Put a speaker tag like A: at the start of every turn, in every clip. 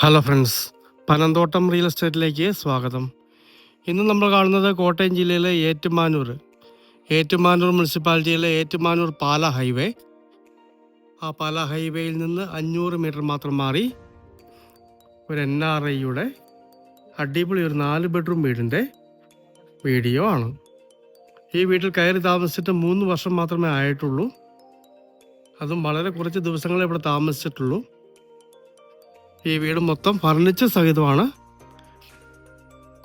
A: Hello friends Panamthottam real എസ്റ്റേറ്റിലേക്ക് സ്വാഗതം. ഇന്ന് നമ്മൾ കാണുന്നത് കോട്ടയം ജില്ലയിലെ ഏറ്റുമാനൂർ ഏറ്റുമാനൂർ മുനിസിപ്പാലിറ്റിയിലെ ഏറ്റുമാനൂർ പാല ഹൈവേ. ആ പാല ഹൈവേയിൽ നിന്ന് അഞ്ഞൂറ് മീറ്റർ മാത്രം മാറി ഒരു എൻ ആർ ഐയുടെ അടിപൊളി ഒരു നാല് ബെഡ്റൂം വീടിന്റെ വീഡിയോ ആണ്. ഈ വീട്ടിൽ കയറി താമസിച്ചിട്ട് മൂന്ന് വർഷം മാത്രമേ ആയിട്ടുള്ളൂ. അതും വളരെ കുറച്ച് ദിവസങ്ങളെ ഇവിടെ താമസിച്ചിട്ടുള്ളൂ. ഈ വീട് മൊത്തം ഫർണിച്ചർ സഹിതമാണ്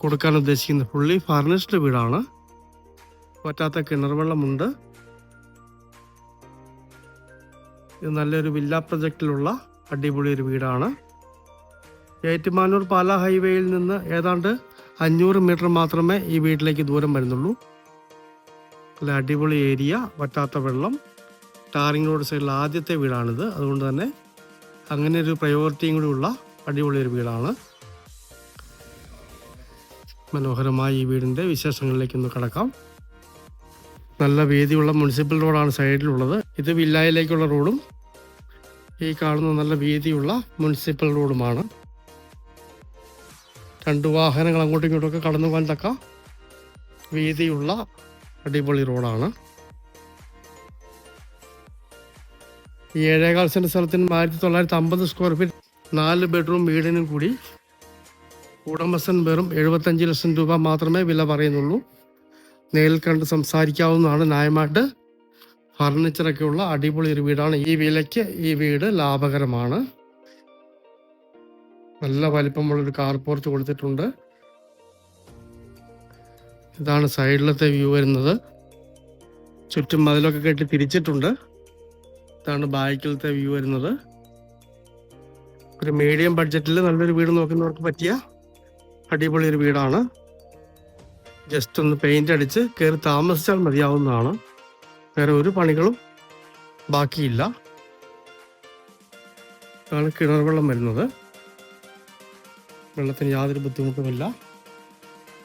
A: കൊടുക്കാൻ ഉദ്ദേശിക്കുന്നത്. ഫുള്ളി ഫർണിഷ്ഡ് വീടാണ്. പറ്റാത്ത കിണർ വെള്ളമുണ്ട് ഇത് നല്ലൊരു വില്ല പ്രൊജക്റ്റിലുള്ള അടിപൊളി ഒരു വീടാണ്. ഏറ്റുമാനൂർ പാല ഹൈവേയിൽ നിന്ന് ഏതാണ്ട് അഞ്ഞൂറ് മീറ്റർ മാത്രമേ ഈ വീട്ടിലേക്ക് ദൂരം വരുന്നുള്ളൂ. നല്ല അടിപൊളി ഏരിയ വറ്റാത്ത വെള്ളം. ടാറിംഗ് റോഡ് സൈഡിൽ ആദ്യത്തെ വീടാണിത്. അതുകൊണ്ട് തന്നെ അങ്ങനെ ഒരു പ്രയോറിറ്റിയും കൂടി ഉള്ള അടിപൊളി ഒരു വീടാണ്. മനോഹരമായ ഈ വീടിന്റെ വിശേഷങ്ങളിലേക്ക് ഒന്ന് കടക്കാം. നല്ല വീതിയുള്ള മുനിസിപ്പൽ റോഡാണ് സൈഡിലുള്ളത്. ഇത് വില്ലായിലേക്കുള്ള റോഡും ഈ കാണുന്ന നല്ല വീതിയുള്ള മുനിസിപ്പൽ റോഡുമാണ് രണ്ട് വാഹനങ്ങൾ അങ്ങോട്ടും ഇങ്ങോട്ടും കടന്നു പോകാൻ തക്ക വീതിയുള്ള അടിപൊളി റോഡാണ് ഏഴേകാൽ സെന്റ് സ്ഥലത്തിന് ആയിരത്തി തൊള്ളായിരത്തി അമ്പത് സ്ക്വയർ ഫീറ്റ് നാല് ബെഡ്റൂം വീടിനും കൂടി ഉടമസ്ഥൻ വെറും എഴുപത്തഞ്ച് ലക്ഷം രൂപ മാത്രമേ വില പറയുന്നുള്ളൂ. നേരിൽ കണ്ട് സംസാരിക്കാവുന്നതാണ് ന്യായമായിട്ട്. ഫർണിച്ചറൊക്കെ ഉള്ള അടിപൊളി ഒരു വീടാണ്. ഈ വിലയ്ക്ക് ഈ വീട് ലാഭകരമാണ്. നല്ല വലിപ്പമുള്ളൊരു കാർ പോർച്ച് കൊടുത്തിട്ടുണ്ട്. ഇതാണ് സൈഡിലത്തെ വ്യൂ വരുന്നത്. ചുറ്റും മതിലൊക്കെ കെട്ടി തിരിച്ചിട്ടുണ്ട്. ഇതാണ് ബാക്കിലത്തെ വ്യൂ വരുന്നത്. ഒരു മീഡിയം ബഡ്ജറ്റിൽ നല്ലൊരു വീട് നോക്കുന്നവർക്ക് പറ്റിയ അടിപൊളി ഒരു വീടാണ്. ജസ്റ്റ് ഒന്ന് പെയിന്റ് അടിച്ച് കയറി താമസിച്ചാൽ മതിയാവുന്നതാണ്. വേറെ ഒരു പണികളും ബാക്കിയില്ല. ഇതാണ് കിണർ വെള്ളം വരുന്നത്. വെള്ളത്തിന് യാതൊരു ബുദ്ധിമുട്ടുമില്ല.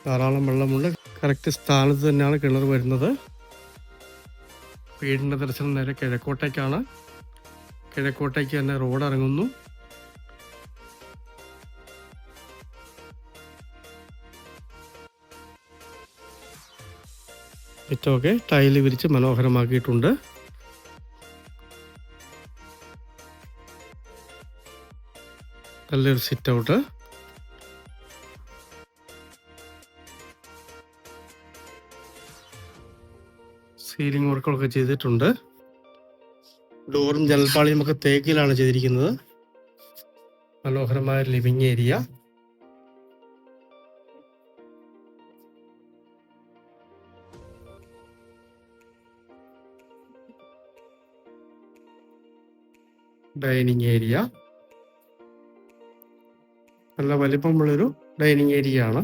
A: ധാരാളം വെള്ളമുണ്ട്. കറക്റ്റ് സ്ഥാനത്ത് തന്നെയാണ് കിണർ വരുന്നത്. വീടിന്റെ ദർശനം നേരെ കിഴക്കോട്ടേക്കാണ്. കിഴക്കോട്ടേക്ക് തന്നെ റോഡ് ഇറങ്ങുന്നു. മുറ്റമൊക്കെ ടൈൽ വിരിച്ച് മനോഹരമാക്കിയിട്ടുണ്ട്. നല്ലൊരു സിറ്റ് ഔട്ട് സീലിംഗ് വർക്കുകളൊക്കെ ചെയ്തിട്ടുണ്ട്. ഡോറും ജനൽപ്പാളിയും ഒക്കെ തേക്കിലാണ് ചെയ്തിരിക്കുന്നത്. മനോഹരമായ ലിവിങ് ഏരിയ ഡൈനിങ് ഏരിയ നല്ല വലിപ്പമുള്ളൊരു ഡൈനിങ് ഏരിയ ആണ്.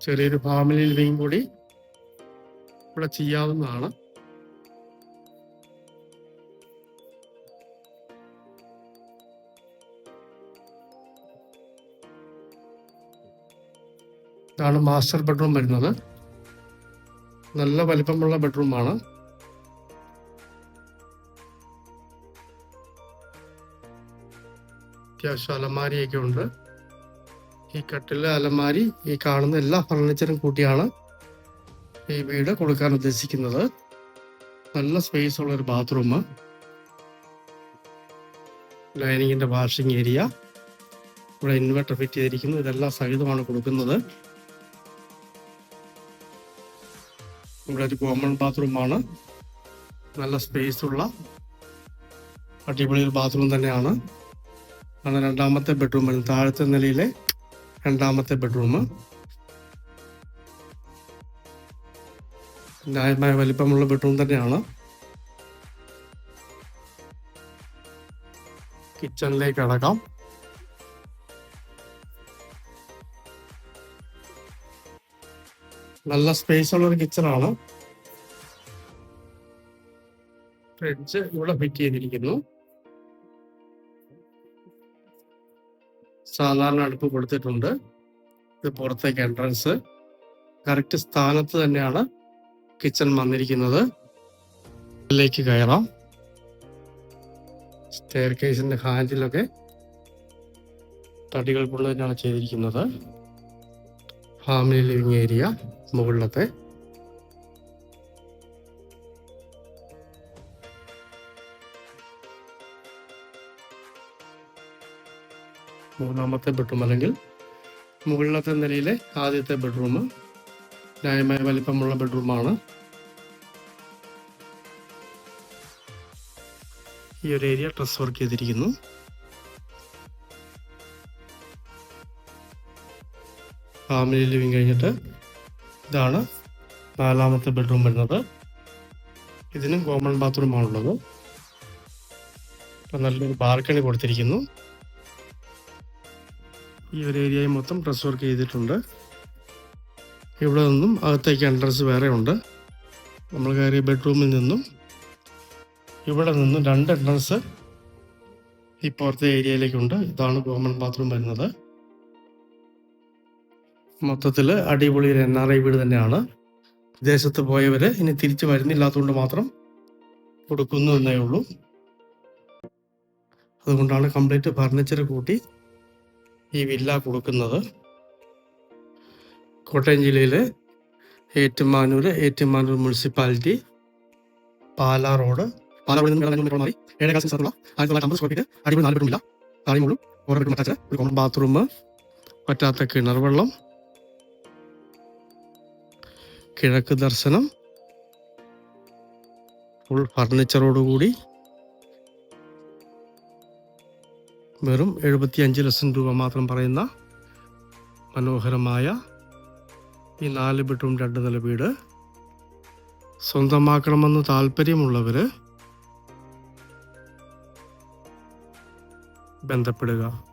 A: ചെറിയൊരു ഫാമിലി ലിവിങ് കൂടി ഇവിടെ ചെയ്യാവുന്നതാണ്. ഇതാണ് മാസ്റ്റർ ബെഡ്റൂം വരുന്നത്. നല്ല വലിപ്പമുള്ള ബെഡ്റൂമാണ്. അത്യാവശ്യം അലമാരിയൊക്കെ ഉണ്ട്. ഈ കട്ടിൽ അലമാരി ഈ കാണുന്ന എല്ലാ ഫർണിച്ചറും കൂട്ടിയാണ് ഈ വീട് കൊടുക്കാൻ ഉദ്ദേശിക്കുന്നത്. നല്ല സ്പേസ് ഉള്ള ഒരു ബാത്റൂം ലൈനിങ്ങിന്റെ വാഷിംഗ് ഏരിയ ഇവിടെ ഇൻവെർട്ടർ ഫിറ്റ് ചെയ്തിരിക്കുന്നു. ഇതെല്ലാം സഹിതമാണ് കൊടുക്കുന്നത്. ഇവിടെ ഒരു കോമൺ ബാത്റൂമാണ് നല്ല സ്പേസ് ഉള്ള അടിപൊളി ഒരു ബാത്റൂം തന്നെയാണ്. ആണ് രണ്ടാമത്തെ ബെഡ്റൂം വരുന്നത് താഴത്തെ നിലയിലെ രണ്ടാമത്തെ ബെഡ്റൂം ന്യായമായ വലിപ്പമുള്ള ബെഡ്റൂം തന്നെയാണ്. കിച്ചണിലേക്ക് അടക്കാം. നല്ല സ്പേസ് ഉള്ള ഒരു കിച്ചണാണ് ഫ്രിഡ്ജ് ഇവിടെ ഫിറ്റ് ചെയ്തിരിക്കുന്നു. സാധാരണ അടുപ്പ് കൊടുത്തിട്ടുണ്ട്. ഇത് പുറത്തേക്ക് എൻട്രൻസ് കറക്റ്റ് സ്ഥാനത്ത് തന്നെയാണ് കിച്ചൺ വന്നിരിക്കുന്നത്. ഇതിലേക്ക് കയറാം. സ്റ്റെയർ കേസിന്റെ ഹാൻഡിലൊക്കെ തടികൾ കൊണ്ട് തന്നെയാണ് ചെയ്തിരിക്കുന്നത്. ഫാമിലി ലിവിങ് ഏരിയ മുകളിലത്തെ മൂന്നാമത്തെ ബെഡ്റൂം അല്ലെങ്കിൽ മുകളിലത്തെ നിലയിലെ ആദ്യത്തെ ബെഡ്റൂം ന്യായമായ വലിപ്പമുള്ള ബെഡ്റൂമാണ് ഈ ഒരു ഏരിയ ഡ്രസ് വർക്ക് ചെയ്തിരിക്കുന്നു. ഫാമിലി ലിവിങ് കഴിഞ്ഞിട്ട് ഇതാണ് നാലാമത്തെ ബെഡ്റൂം വരുന്നത്. ഇതിനും കോമൺ ബാത്റൂം ആണുള്ളത്. ഇപ്പം നല്ലൊരു ബാൽക്കണി കൊടുത്തിരിക്കുന്നു. ഈ ഒരു ഏരിയയിൽ മൊത്തം ഡ്രസ് വർക്ക് ചെയ്തിട്ടുണ്ട്. ഇവിടെ നിന്നും അകത്തേക്ക് എൻട്രൻസ് വേറെ ഉണ്ട്. നമ്മൾ കയറിയ ബെഡ്റൂമിൽ നിന്നും ഇവിടെ നിന്നും രണ്ട് എൻട്രൻസ് പുറത്തെ ഏരിയയിലേക്കുണ്ട്. ഇതാണ് കോമൺ ബാത്റൂം വരുന്നത്. മൊത്തത്തിൽ അടിപൊളി ഒരു എൻ ആർ ഐ വീട് തന്നെയാണ്. വിദേശത്ത് പോയവർ ഇനി തിരിച്ചു വരുന്നില്ലാത്തതുകൊണ്ട് മാത്രം കൊടുക്കുന്നു എന്നേ ഉള്ളൂ. അതുകൊണ്ടാണ് കംപ്ലീറ്റ് ഫർണിച്ചർ കൂട്ടി ഈ വില്ല കൊടുക്കുന്നത്. കോട്ടയം ജില്ലയിലെ ഏറ്റുമാനൂർ ഏറ്റുമാനൂർ മുനിസിപ്പാലിറ്റി പാലാ റോഡ്. പാലാ നിന്ന് മാറി സ്ക്വയർ ഫീറ്റ് നാല് ഒരു കോമൺ ബാത്റൂം പറ്റാത്ത കിണർ വെള്ളം കിഴക്ക് ദർശനം ഫുൾ ഫർണിച്ചറോടുകൂടി വെറും എഴുപത്തി അഞ്ച് ലക്ഷം രൂപ മാത്രം പറയുന്ന മനോഹരമായ ഈ നാല് ബെഡ്റൂം രണ്ട് നില വീട്. സ്വന്തമാക്കണമെന്ന് താല്പര്യമുള്ളവർ ബന്ധപ്പെടുക.